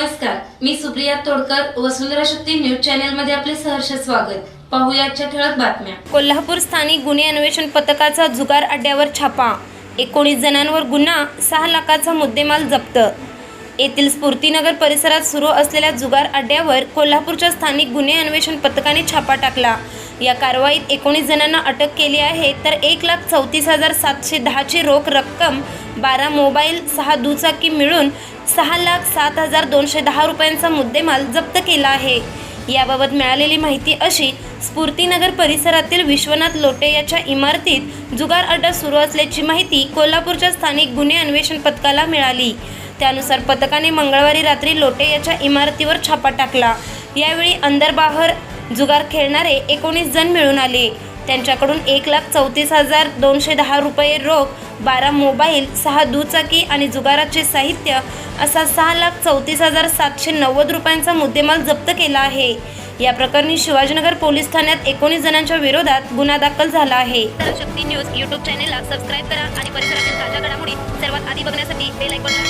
नमस्कार मी सुप्रिया तोडकर वसुंधरा शक्ती न्यूज चॅनलमध्ये आपले सहर्ष स्वागत. पाहुयाच्या ठळक बातम्या. कोल्हापूर स्थानिक गुन्हे अन्वेषण पथकाचा जुगार अड्ड्यावर छापा. एकोणीस जणांवर गुन्हा सहा लाखाचा मुद्देमाल जप्त. येथील स्फूर्तीनगर परिसरात सुरू असलेल्या जुगार अड्ड्यावर कोल्हापूरच्या स्थानिक गुन्हे अन्वेषण पथकाने छापा टाकला. या कारवाईत एकोणीस जणांना अटक केली आहे तर एक लाख चौतीस हजार सातशे दहाची रोख रक्कम बारा मोबाईल सहा दुचाकी मिळून सहा लाख सात हजार दोनशे दहा रुपयांचा मुद्देमाल जप्त केला आहे. याबाबत मिळालेली माहिती अशी स्फूर्तीनगर परिसरातील विश्वनाथ लोटे याच्या इमारतीत जुगार अड्डा सुरू असल्याची माहिती कोल्हापूरच्या स्थानिक गुन्हे अन्वेषण पथकाला मिळाली. त्यानुसार पथकाने मंगळवारी रात्री लोटे याच्या इमारतीवर छापा टाकला. यावेळी अंदरबाहर जुगार खेळणारे एकोणीस जण मिळून आले. त्यांच्याकडून एक लाख चौतीस हजार दोनशे दहा रुपये रोख बारा मोबाईल सहा दुचाकी आणि जुगाराचे साहित्य असा सहा लाख चौतीस हजार सातशे नव्वद रुपयांचा मुद्देमाल जप्त केला आहे. या प्रकरणी शिवाजीनगर पोलीस ठाण्यात एकोणीस जणांच्या विरोधात गुन्हा दाखल झाला आहे. शक्ती न्यूज युट्यूब चॅनेलला सबस्क्राईब करा आणि परिसरातील ताज्या घडामोडी सर्वात आधी बघण्यासाठी बेल ऐकून